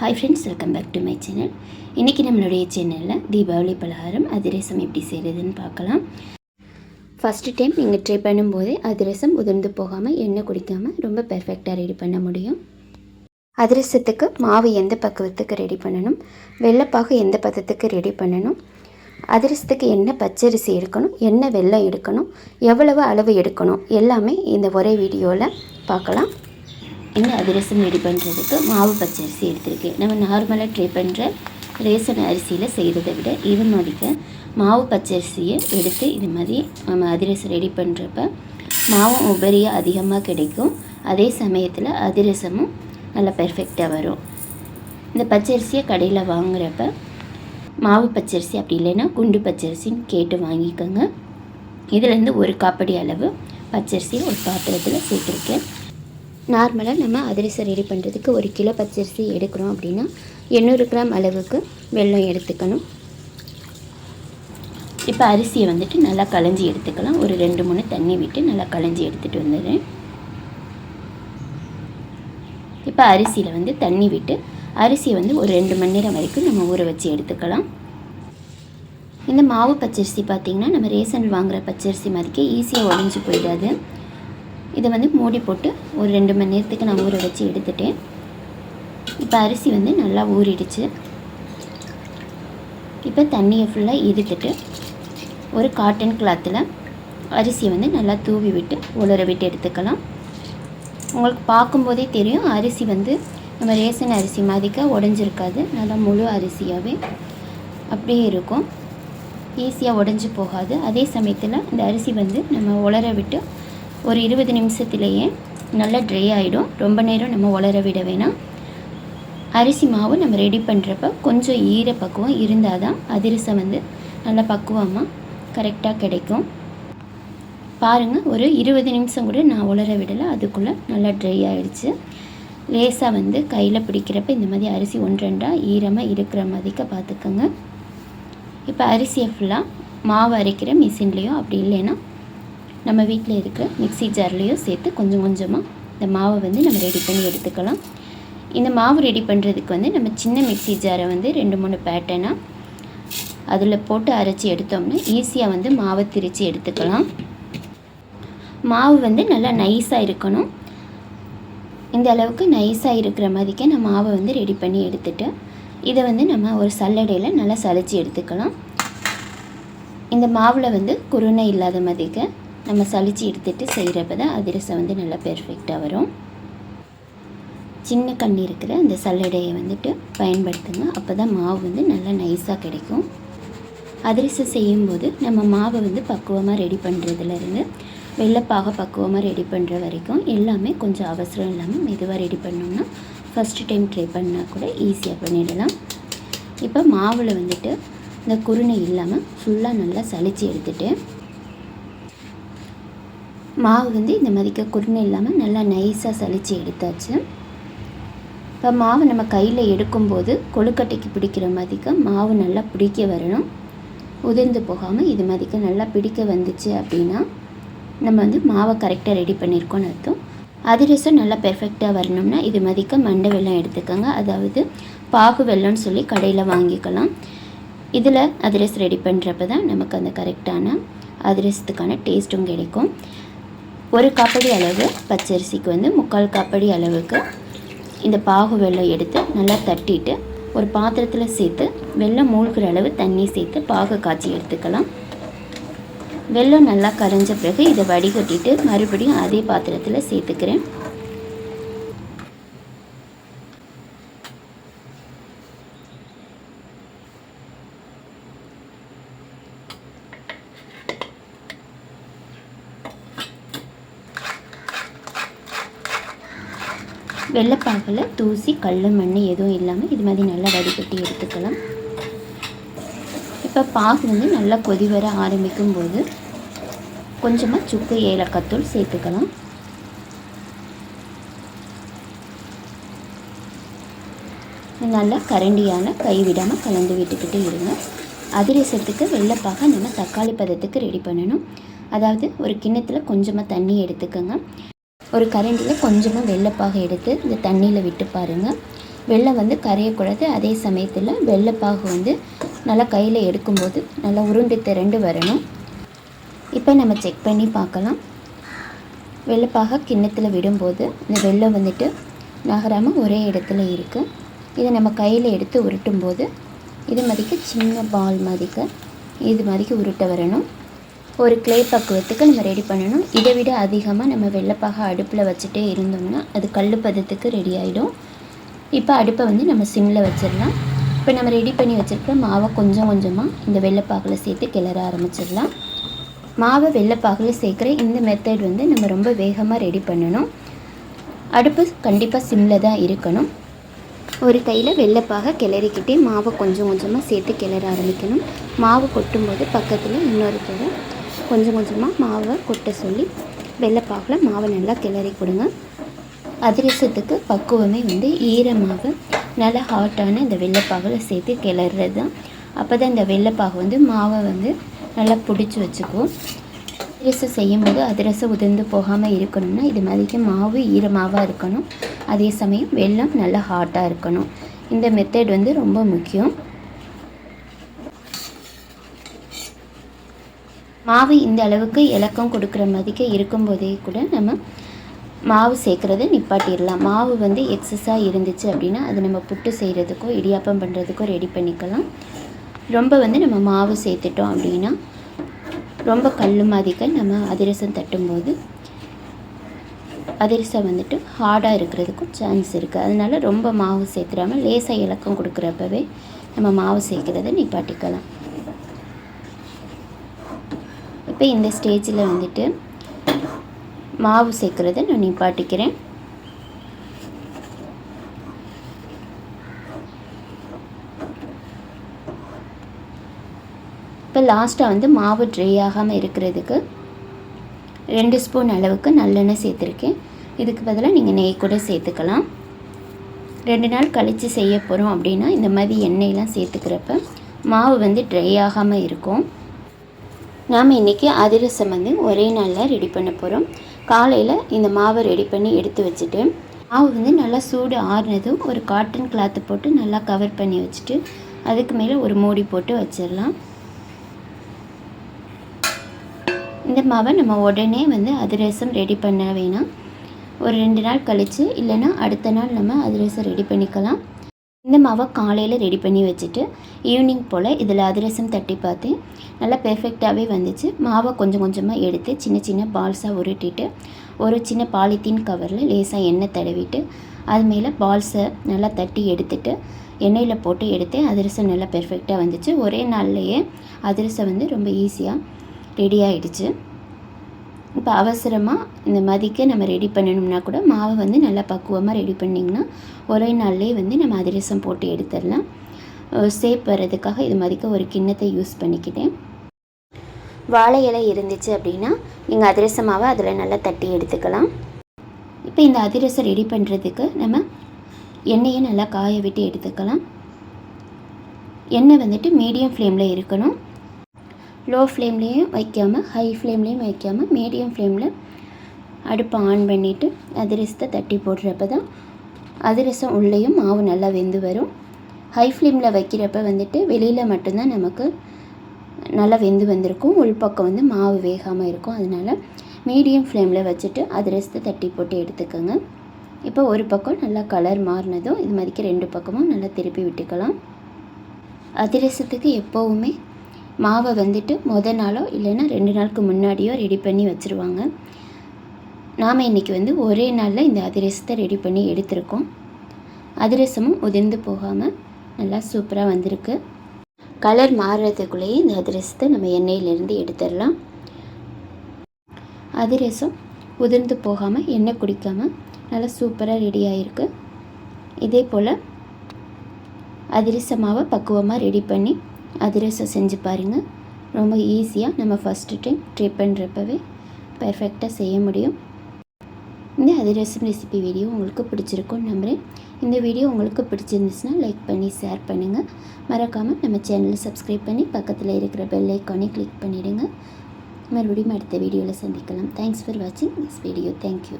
Hi friends welcome back to my channel இன்றைக்கி நம்மளுடைய சேனலில் தீபாவளி பலகாரம் அதிரசம் எப்படி செய்கிறதுன்னு பார்க்கலாம். ஃபஸ்ட்டு டைம் நீங்கள் ட்ரை பண்ணும்போதே அதிரசம் உதிர்ந்து போகாமல் எண்ணெய் குடிக்காமல் ரொம்ப பெர்ஃபெக்டாக ரெடி பண்ண முடியும். அதிரசத்துக்கு மாவு எந்த பக்குவத்துக்கு ரெடி பண்ணணும்? வெள்ளைப்பாகு எந்த பதத்துக்கு ரெடி பண்ணணும்? அதிரசத்துக்கு என்ன பச்சரிசி எடுக்கணும்? என்ன வெல்லம் எடுக்கணும்? எவ்வளவு அளவு எடுக்கணும்? எல்லாமே இந்த ஒரே வீடியோவில் பார்க்கலாம். இந்த அதிரசம் ரெடி பண்ணுறதுக்கு மாவு பச்சரிசி எடுத்திருக்கேன். நம்ம நார்மலாக ட்ரை பண்ணுற ரேசன் அரிசியில் செய்கிறத விட இது மாதிரிக்கு மாவு பச்சரிசியை எடுத்து இது மாதிரி நம்ம அதிரசம் ரெடி பண்ணுறப்ப மாவும் உபரியாக அதிகமாக கிடைக்கும். அதே சமயத்தில் அதிரசமும் நல்லா பெர்ஃபெக்டாக வரும். இந்த பச்சரிசியை கடையில் வாங்குகிறப்ப மாவு பச்சரிசி அப்படி இல்லைன்னா குண்டு பச்சரிசின்னு கேட்டு வாங்கிக்கோங்க. இதுலேருந்து ஒரு காப்படி அளவு பச்சரிசியை ஒரு பாத்திரத்தில் சேர்த்துருக்கேன். நார்மலாக நம்ம அதிரசம் ரெடி பண்ணுறதுக்கு ஒரு கிலோ பச்சரிசி எடுக்கிறோம் அப்படின்னா எண்ணூறு கிராம் அளவுக்கு வெல்லம் எடுத்துக்கணும். இப்போ அரிசியை வந்துட்டு நல்லா களைஞ்சி எடுத்துக்கலாம். ஒரு ரெண்டு மூணு தண்ணி விட்டு நல்லா களைஞ்சி எடுத்துகிட்டு வந்துடுறேன். இப்போ அரிசியில் வந்து தண்ணி விட்டு அரிசியை வந்து ஒரு ரெண்டு மணி நேரம் வரைக்கும் நம்ம ஊற வச்சு எடுத்துக்கலாம். இந்த மாவு பச்சரிசி பார்த்திங்கன்னா நம்ம ரேஷன் வாங்குகிற பச்சரிசி மாதிரிக்கே ஈஸியாக உடஞ்சி போயிடாது. இதை வந்து மூடி போட்டு ஒரு ரெண்டு மணி நேரத்துக்கு நான் ஊற வச்சு எடுத்துட்டேன். இப்போ அரிசி வந்து நல்லா ஊறிடுச்சு. இப்போ தண்ணியை ஃபுல்லாக இருத்துட்டு ஒரு காட்டன் கிளாத்தில் அரிசியை வந்து நல்லா தூவி விட்டு உலர விட்டு எடுத்துக்கலாம். உங்களுக்கு பார்க்கும்போதே தெரியும் அரிசி வந்து நம்ம ரேசன் அரிசி மாதிரிக்க உடஞ்சிருக்காது. நல்லா முழு அரிசியாகவே அப்படியே இருக்கும். ஈஸியாக உடஞ்சி போகாது. அதே சமயத்தில் இந்த அரிசி வந்து நம்ம உலர விட்டு ஒரு இருபது நிமிஷத்துலேயே நல்லா ட்ரை ஆகிடும் ரொம்ப நேரம் நம்ம உலர விட வேணாம். அரிசி மாவு நம்ம ரெடி பண்ணுறப்ப கொஞ்சம் ஈர பக்குவம் இருந்தால் தான் அதிரசம் வந்து நல்லா பக்குவமாக கரெக்டாக கிடைக்கும். பாருங்கள் ஒரு இருபது நிமிஷம் கூட நான் உலர விடலை. அதுக்குள்ளே நல்லா ட்ரை ஆகிடுச்சு லேசாக வந்து கையில் பிடிக்கிறப்ப இந்த மாதிரி அரிசி ஒன்றெண்டாக ஈரமாக இருக்கிற மாதிரிக்க பார்த்துக்கோங்க. இப்போ அரிசியை ஃபுல்லாக மாவு அரைக்கிற மிஷின்லேயோ அப்படி இல்லைன்னா நம்ம வீட்டில் இருக்கிற மிக்சி ஜார்லேயோ சேர்த்து கொஞ்சம் கொஞ்சமாக இந்த மாவை வந்து நம்ம ரெடி பண்ணி எடுத்துக்கலாம். இந்த மாவு ரெடி பண்ணுறதுக்கு வந்து நம்ம சின்ன மிக்சி ஜாரை வந்து ரெண்டு மூணு பேட்டனாக அதில் போட்டு அரைச்சி எடுத்தோம்னா ஈஸியாக வந்து மாவை திரித்து எடுத்துக்கலாம். மாவு வந்து நல்லா நைஸாக இருக்கணும். இந்த அளவுக்கு நைஸாக இருக்கிற மாதிரிக்கே நான் மாவை வந்து ரெடி பண்ணி எடுத்துட்டு இதை வந்து நம்ம ஒரு சல்லடையில் நல்லா சளிச்சு எடுத்துக்கலாம். இந்த மாவில் வந்து குருணை இல்லாத மாதிரிக்க நம்ம சளிச்சு எடுத்துகிட்டு செய்கிறப்ப தான் அதிரசம் வந்து நல்லா பெர்ஃபெக்டாக வரும். சின்ன கண் இருக்கிற அந்த சல்லடையை வந்துட்டு பயன்படுத்துங்க. அப்போ தான் மாவு வந்து நல்லா நைஸாக கிடைக்கும். அதிரசம் செய்யும்போது நம்ம மாவை வந்து பக்குவமாக ரெடி பண்ணுறதுலேருந்து வெள்ளப்பாக பக்குவமாக ரெடி பண்ணுற வரைக்கும் எல்லாமே கொஞ்சம் அவசரம் இல்லாமல் மெதுவாக ரெடி பண்ணோம்னா ஃபஸ்ட்டு டைம் ட்ரை பண்ணால் கூட ஈஸியாக பண்ணிடலாம். இப்போ மாவில் வந்துட்டு இந்த குருணை இல்லாமல் ஃபுல்லாக நல்லா சளிச்சு எடுத்துகிட்டு மாவு வந்து இந்த மாதிரிக்க குருணை இல்லாமல் நல்லா நைஸாக சளிச்சு எடுத்தாச்சு. இப்போ மாவு நம்ம கையில் எடுக்கும்போது கொழுக்கட்டைக்கு பிடிக்கிற மாதிரிக்க மாவு நல்லா பிடிக்க வரணும். உதிர்ந்து போகாமல் இது மாதிரிக்க நல்லா பிடிக்க வந்துச்சு அப்படின்னா நம்ம வந்து மாவை கரெக்டாக ரெடி பண்ணியிருக்கோன்னு அர்த்தம். அதிரசம் நல்லா பெர்ஃபெக்டாக வரணும்னா இது மாதிரிக்க மண்டை வெல்லம் எடுத்துக்கோங்க. அதாவது பாகு வெல்லம்னு சொல்லி கடையில் வாங்கிக்கலாம். இதில் அதிரசம் ரெடி பண்ணுறப்ப தான் நமக்கு அந்த கரெக்டான அதிரசத்துக்கான டேஸ்ட்டும் கிடைக்கும். ஒரு காப்படி அளவு பச்சரிசிக்கு வந்து முக்கால் காப்படி அளவுக்கு இந்த பாகு வெல்லம் எடுத்து நல்லா தட்டிட்டு ஒரு பாத்திரத்தில் சேர்த்து வெள்ளம் மூழ்கிற அளவு தண்ணி சேர்த்து பாகு காய்ச்சி எடுத்துக்கலாம். வெல்லம் நல்லா கரைஞ்ச பிறகு இதை வடிகட்டிட்டு மறுபடியும் அதே பாத்திரத்தில் சேர்த்துக்கிறேன். வெள்ளைப்பாகில் தூசி கல் மண் எதுவும் இல்லாமல் இது மாதிரி நல்லா வடிகட்டி எடுத்துக்கலாம். இப்போ பாகு வந்து நல்லா கொதி வர ஆரம்பிக்கும் போது கொஞ்சமாக சுக்கு ஏலக்காத்தூள் சேர்த்துக்கலாம். நல்லா கரண்டியான கைவிடாமல் கலந்து விட்டுக்கிட்டே இருங்க. அதிரசத்துக்கு வெள்ளைப்பாக நம்ம தக்காளி பதத்துக்கு ரெடி பண்ணணும். அதாவது ஒரு கிண்ணத்தில் கொஞ்சமாக தண்ணி எடுத்துக்கோங்க. ஒரு கரண்டியில் கொஞ்சமாக வெள்ளைப்பாக எடுத்து இந்த தண்ணியில் விட்டு பாருங்கள் வெள்ளம் வந்து கரையக்கூடாது. அதே சமயத்தில் வெள்ளைப்பாகு வந்து நல்லா கையில் எடுக்கும்போது நல்லா உருண்டு திரண்டு வரணும். இப்போ நம்ம செக் பண்ணி பார்க்கலாம். வெள்ளைப்பாக கிண்ணத்தில் விடும்போது இந்த வெள்ளம் வந்துட்டு நகராமல் ஒரே இடத்துல இருக்குது இதை நம்ம கையில் எடுத்து உருட்டும் போது இது மாதிரிக்கு சின்ன பால் மாதிரிக்கு இது மாதிரிக்கு உருட்ட வரணும். ஒரு க்ளே பக்குவத்துக்கு நம்ம ரெடி பண்ணணும். இதை விட அதிகமாக நம்ம வெள்ளைப்பாக அடுப்பில் வச்சுட்டே இருந்தோம்னா அது கல் பதத்துக்கு ரெடி ஆகிடும் இப்போ அடுப்பை வந்து நம்ம சிம்மில் வச்சிடலாம். இப்போ நம்ம ரெடி பண்ணி வச்சுருக்க மாவை கொஞ்சம் கொஞ்சமாக இந்த வெள்ளைப்பாகில் சேர்த்து கிளற ஆரம்பிச்சிடலாம். மாவை வெள்ளைப்பாகில் சேர்க்குற இந்த மெத்தட் வந்து நம்ம ரொம்ப வேகமாக ரெடி பண்ணணும். அடுப்பு கண்டிப்பாக சிம்மில் தான் இருக்கணும். ஒரு கையில் வெள்ளைப்பாக கிளறிக்கிட்டே மாவை கொஞ்சம் கொஞ்சமாக சேர்த்து கிளற ஆரம்பிக்கணும். மாவு கொட்டும்போது பக்கத்தில் இன்னொரு தடவை கொஞ்சம் கொஞ்சமாக மாவை கொட்ட சொல்லி வெள்ளைப்பாகில் மாவை நல்லா கிளறி கொடுங்க. அதிரசத்துக்கு பக்குவமே வந்து ஈரமாக நல்லா ஹாட்டான இந்த வெள்ளைப்பாகில் சேர்த்து கிளறுறது. தான் அப்போ தான் இந்த வெள்ளைப்பாகு வந்து மாவை வந்து நல்லா பிடிச்சி வச்சுக்கும். அதிரசம் செய்யும்போது அதிரசம் உதிர்ந்து போகாமல் இருக்கணும்னா இது மாதிரிக்கு மாவு ஈரமாவாக இருக்கணும். அதே சமயம் வெள்ளம் நல்லா ஹாட்டாக இருக்கணும். இந்த மெத்தட் வந்து ரொம்ப முக்கியம். மாவு இந்த அளவுக்கு இலக்கம் கொடுக்குற மதிக்க இருக்கும்போதே கூட நம்ம மாவு சேர்க்குறத நிப்பாட்டிடலாம். மாவு வந்து எக்ஸஸாக இருந்துச்சு அப்படின்னா அது நம்ம புட்டு செய்கிறதுக்கோ இடியாப்பம் பண்ணுறதுக்கோ ரெடி பண்ணிக்கலாம். ரொம்ப வந்து நம்ம மாவு சேர்த்துட்டோம் அப்படின்னா ரொம்ப கல் மாதிரிக்க நம்ம அதிரசம் தட்டும்போது அதிரசம் வந்துட்டு ஹார்டாக இருக்கிறதுக்கும் சான்ஸ் இருக்குது அதனால் ரொம்ப மாவு சேர்த்துடாமல் லேசாக இலக்கம் கொடுக்குறப்பவே நம்ம மாவு சேர்க்குறத நிப்பாட்டிக்கலாம். இப்போ இந்த ஸ்டேஜில் வந்துட்டு மாவு சேர்க்குறத நான் நிப்பாட்டிக்கிறேன். இப்போ லாஸ்ட்டாக வந்து மாவு ட்ரை ஆகாமல் இருக்கிறதுக்கு ரெண்டு ஸ்பூன் அளவுக்கு நல்லெண்ணெய் சேர்த்துருக்கேன். இதுக்கு பதிலாக நீங்கள் நெய் கூட சேர்த்துக்கலாம். ரெண்டு நாள் கழித்து செய்ய போகிறோம் அப்படின்னா இந்த மாதிரி எண்ணெயெலாம் சேர்த்துக்கிறப்ப மாவு வந்து ட்ரை ஆகாமல் இருக்கும். நாம் இன்றைக்கி அதிரசம் வந்து ஒரே நாளில் ரெடி பண்ண போகிறோம் காலையில் இந்த மாவை ரெடி பண்ணி எடுத்து வச்சுட்டு மாவு வந்து நல்லா சூடு ஆறுனதும் ஒரு காட்டன் கிளாத்து போட்டு நல்லா கவர் பண்ணி வச்சுட்டு அதுக்கு மேலே ஒரு மூடி போட்டு வச்சிடலாம். இந்த மாவை நம்ம உடனே வந்து அதிரசம் ரெடி பண்ண வேணாம். ஒரு ரெண்டு நாள் கழித்து இல்லைன்னா அடுத்த நாள் நம்ம அதிரசம் ரெடி பண்ணிக்கலாம். இந்த மாவை காலையில் ரெடி பண்ணி வச்சுட்டு ஈவினிங் போல் இதில் அதிரசம் தட்டி பார்த்து நல்லா பெர்ஃபெக்டாகவே வந்துச்சு. மாவை கொஞ்சம் கொஞ்சமாக எடுத்து சின்ன சின்ன பால்ஸாக உருட்டிட்டு ஒரு சின்ன பாலித்தீன் கவரில் லேசாக எண்ணெய் தடவிட்டு அது மேலே பால்ஸை நல்லா தட்டி எடுத்துட்டு எண்ணெயில் போட்டு எடுத்து அதிரசம் நல்லா பெர்ஃபெக்டாக வந்துச்சு. ஒரே நாள்லேயே அதிரசம் வந்து ரொம்ப ஈஸியாக ரெடி ஆகிடுச்சு இப்போ அவசரமாக இந்த மதிக்க நம்ம ரெடி பண்ணணும்னா கூட மாவை வந்து நல்லா பக்குவமாக ரெடி பண்ணிங்கன்னா ஒரே நாள்லேயே வந்து நம்ம அதிரசம் போட்டு எடுத்துடலாம். சேப் வர்றதுக்காக இது மதிக்க ஒரு கிண்ணத்தை யூஸ் பண்ணிக்கிட்டேன். வாழை இலை இருந்துச்சு அப்படின்னா நீங்கள் அதிரச மாவை அதில் நல்லா தட்டி எடுத்துக்கலாம். இப்போ இந்த அதிரசம் ரெடி பண்ணுறதுக்கு நம்ம எண்ணெயை நல்லா காய விட்டு எடுத்துக்கலாம். எண்ணெய் வந்துட்டு மீடியம் ஃப்ளேமில் இருக்கணும். லோ ஃப்ளேம்லேயும் வைக்காமல் ஹை ஃப்ளேம்லேயும் வைக்காமல் மீடியம் ஃப்ளேமில் அடுப்பை ஆன் பண்ணிவிட்டு அதிரசத்தை தட்டி போடுறப்ப தான் அதிரசம் உள்ளேயும் மாவு நல்லா வெந்து வரும். ஹை ஃப்ளேமில் வைக்கிறப்ப வந்துட்டு வெளியில் மட்டும்தான் நமக்கு நல்லா வெந்து வந்திருக்கும். உள்பக்கம் வந்து மாவு வேகாமல் இருக்கும். அதனால் மீடியம் ஃப்ளேமில் வச்சுட்டு அதிரசத்தை தட்டி போட்டு எடுத்துக்கோங்க. இப்போ ஒரு பக்கம் நல்லா கலர் மாறினதும் இது மாதிரிக்கு ரெண்டு பக்கமும் நல்லா திருப்பி விட்டுக்கலாம். அதிரசத்துக்கு எப்போவுமே மாவை வந்துட்டு முத நாளோ இல்லைன்னா ரெண்டு நாளுக்கு முன்னாடியோ ரெடி பண்ணி வச்சுருவாங்க. நாம் இன்றைக்கி வந்து ஒரே நாளில் இந்த அதிரசத்தை ரெடி பண்ணி எடுத்திருக்கோம். அதிரசமும் உதிர்ந்து போகாமல் நல்லா சூப்பராக வந்திருக்கு. கலர் மாறுறதுக்குள்ளேயே இந்த அதிரசத்தை நம்ம எண்ணெயிலேருந்து எடுத்துடலாம். அதிரசம் உதிர்ந்து போகாமல் எண்ணெய் குடிக்காமல் நல்லா சூப்பராக ரெடி ஆகிருக்கு இதே போல் அதிரச மாவை பக்குவமாக ரெடி பண்ணி அதிரசம் செஞ்சு பாருங்கள் ரொம்ப ஈஸியாக நம்ம ஃபஸ்ட்டு டைம் ட்ரை பண்ணுறப்பவே பர்ஃபெக்டாக செய்ய முடியும். இந்த அதிரசம் ரெசிபி வீடியோ உங்களுக்கு பிடிச்சிருக்கும்னு நம்புகிறேன் இந்த வீடியோ உங்களுக்கு பிடிச்சிருந்துச்சுன்னா லைக் பண்ணி ஷேர் பண்ணுங்கள் மறக்காமல் நம்ம சேனலை சப்ஸ்கிரைப் பண்ணி பக்கத்தில் இருக்கிற பெல் ஐக்கானே கிளிக் பண்ணிவிடுங்க மறுபடியும் அடுத்த வீடியோவில் சந்திக்கலாம். தேங்க்ஸ் ஃபார் வாட்சிங் திஸ் வீடியோ தேங்க்யூ